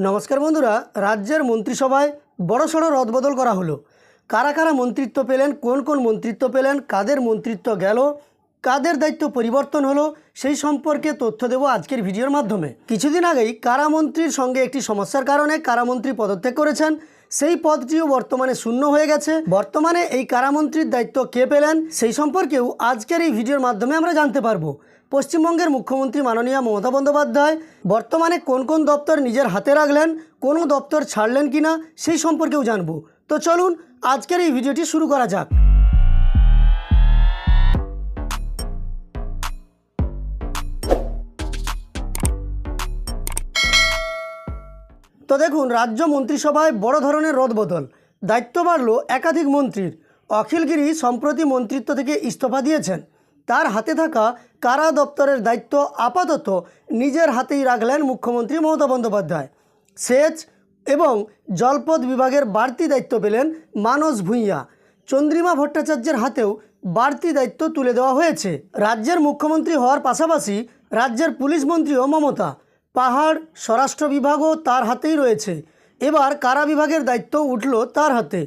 নমস্কার বন্ধুরা, রাজ্যের মন্ত্রিসভায় বড়সড় রদবদল করা হলো। কারা কারা মন্ত্রিত্ব পেলেন, কোন কোন মন্ত্রিত্ব পেলেন, কাদের মন্ত্রিত্ব গেল কাদের দায়িত্ব পরিবর্তন হলো সেই সম্পর্কে তথ্য দেব আজকের ভিডিওর মাধ্যমে। কিছুদিন আগেই কারামন্ত্রীর সঙ্গে একটি সমস্যার কারণে কারামন্ত্রী পদত্যাগ করেছেন। সেই পদটিও বর্তমানে শূন্য হয়ে গেছে। বর্তমানে এই কারামন্ত্রীর দায়িত্ব কে পেলেন সেই সম্পর্কেও আজকের এই ভিডিওর মাধ্যমে আমরা জানতে পারব। পশ্চিমবঙ্গের মুখ্যমন্ত্রী মাননীয় মমতা বন্দ্যোপাধ্যায় বর্তমানে কোন কোন দপ্তর নিজের হাতে রাখলেন, কোনো দপ্তর ছাড়লেন কিনা সেই সম্পর্কেও জানব। তো চলুন আজকের এই ভিডিওটি শুরু করা যাক। তো দেখুন, রাজ্য মন্ত্রিসভায় বড় ধরনের রদবদল। দায়িত্ব বাড়ল একাধিক মন্ত্রীর। অখিলগিরি সম্প্রতি মন্ত্রিত্ব থেকে ইস্তফা দিয়েছেন। তার হাতে থাকা কারা দপ্তরের দায়িত্ব আপাতত নিজের হাতেই রাখলেন মুখ্যমন্ত্রী মমতা বন্দ্যোপাধ্যায়। সেচ এবং জলপথ বিভাগের বাড়তি দায়িত্ব পেলেন মানস ভূঁইয়া। চন্দ্রিমা ভট্টাচার্যের হাতেও বাড়তি দায়িত্ব তুলে দেওয়া হয়েছে। রাজ্যের মুখ্যমন্ত্রী হওয়ার পাশাপাশি রাজ্যের পুলিশ মন্ত্রীও মমতা। পাহাড়, স্বরাষ্ট্র বিভাগও তার হাতেই রয়েছে। এবার কারা বিভাগের দায়িত্ব উঠল তার হাতে?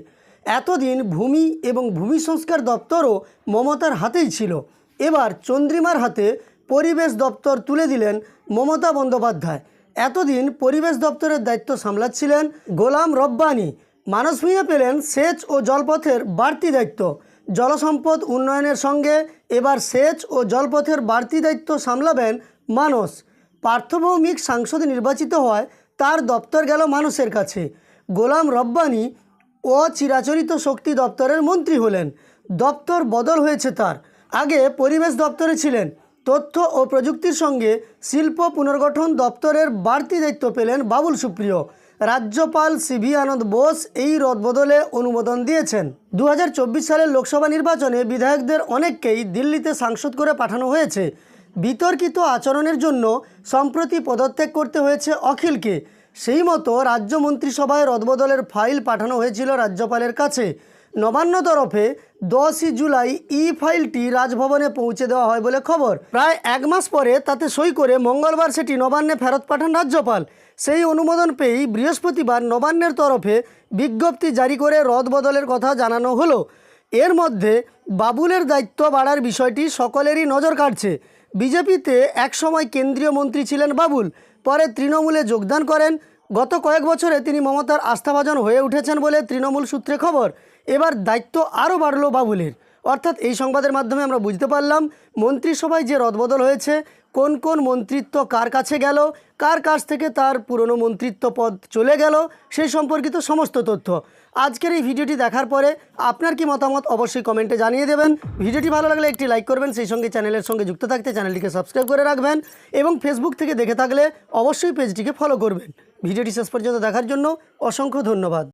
এতদিন ভূমি এবং ভূমি সংস্কার দপ্তরও মমতার হাতেই ছিল। এবার চন্দ্রিমার হাতে পরিবেশ দপ্তর তুলে দিলেন মমতা বন্দ্যোপাধ্যায়। এতদিন পরিবেশ দপ্তরের দায়িত্ব সামলাচ্ছিলেন গোলাম রব্বানি। মানস ভূঁইয়া পেলেন সেচ ও জলপথের বাড়তি দায়িত্ব। জলসম্পদ উন্নয়নের সঙ্গে এবার সেচ ও জলপথের বাড়তি দায়িত্ব সামলাবেন মানস। পার্থভৌমিক সাংসদ নির্বাচিত হওয়ায় তার দপ্তর গেল মানুষের কাছে। গোলাম রব্বানি ও চিরাচরিত শক্তি দপ্তরের মন্ত্রী হলেন। দপ্তর বদল হয়েছে তার। আগে পরিবেশ দপ্তরে ছিলেন। তথ্য ও প্রযুক্তির সঙ্গে শিল্প পুনর্গঠন দপ্তরের বাড়তি দায়িত্ব পেলেন বাবুল সুপ্রিয়। রাজ্যপাল সিভি আনন্দ বোস এই রদবদলে অনুমোদন দিয়েছেন। দু হাজার চব্বিশ সালের লোকসভা নির্বাচনে বিধায়কদের অনেককেই দিল্লিতে সাংসদ করে পাঠানো হয়েছে। বিতর্কিত আচরণের জন্য সম্প্রতি পদত্যাগ করতে হয়েছে অখিলকে। সেই মতো রাজ্য মন্ত্রিসভায় রদবদলের ফাইল পাঠানো হয়েছিল রাজ্যপালের কাছে। নবান্ন তরফে দশই জুলাই ই ফাইলটি রাজভবনে পৌঁছে দেওয়া হয় বলে খবর। প্রায় এক মাস পরে তাতে সই করে মঙ্গলবার সেটি নবান্নে ফেরত পাঠান রাজ্যপাল। সেই অনুমোদন পেয়েই বৃহস্পতিবার নবান্নের তরফে বিজ্ঞপ্তি জারি করে রদবদলের কথা জানানো হলো। এর মধ্যে বাবুলের দায়িত্ব বাড়ার বিষয়টি সকলেরই নজর কাটছে বিজেপিতে একসময় কেন্দ্রীয় মন্ত্রী ছিলেন বাবুল, পরে তৃণমূলে যোগদান করেন। গত কয়েক বছরে তিনি মমতার আস্থাভাজন হয়ে উঠেছেন বলে তৃণমূল সূত্রে খবর। এবার দায়িত্ব আরও বাড়ল বাবুলের। অর্থাৎ এই সংবাদের মাধ্যমে আমরা বুঝতে পারলাম মন্ত্রিসভায় যে রদবদল হয়েছে, কোন কোন মন্ত্রিত্ব কার কাছে গেল, কার কাছ থেকে তার পুরনো মন্ত্রিত্ব পদ চলে গেল, সেই সম্পর্কিত সমস্ত তথ্য। আজকের এই ভিডিওটি দেখার পরে আপনার কি মতামত অবশ্যই কমেন্টে জানিয়ে দেবেন। ভিডিওটি ভালো লাগলে একটি লাইক করবেন, সেই সঙ্গে চ্যানেলের সঙ্গে যুক্ত থাকতে চ্যানেলটিকে সাবস্ক্রাইব করে রাখবেন এবং ফেসবুক থেকে দেখে থাকলে অবশ্যই পেজটিকে ফলো করবেন। ভিডিওটি শেষ পর্যন্ত দেখার জন্য অসংখ্য ধন্যবাদ।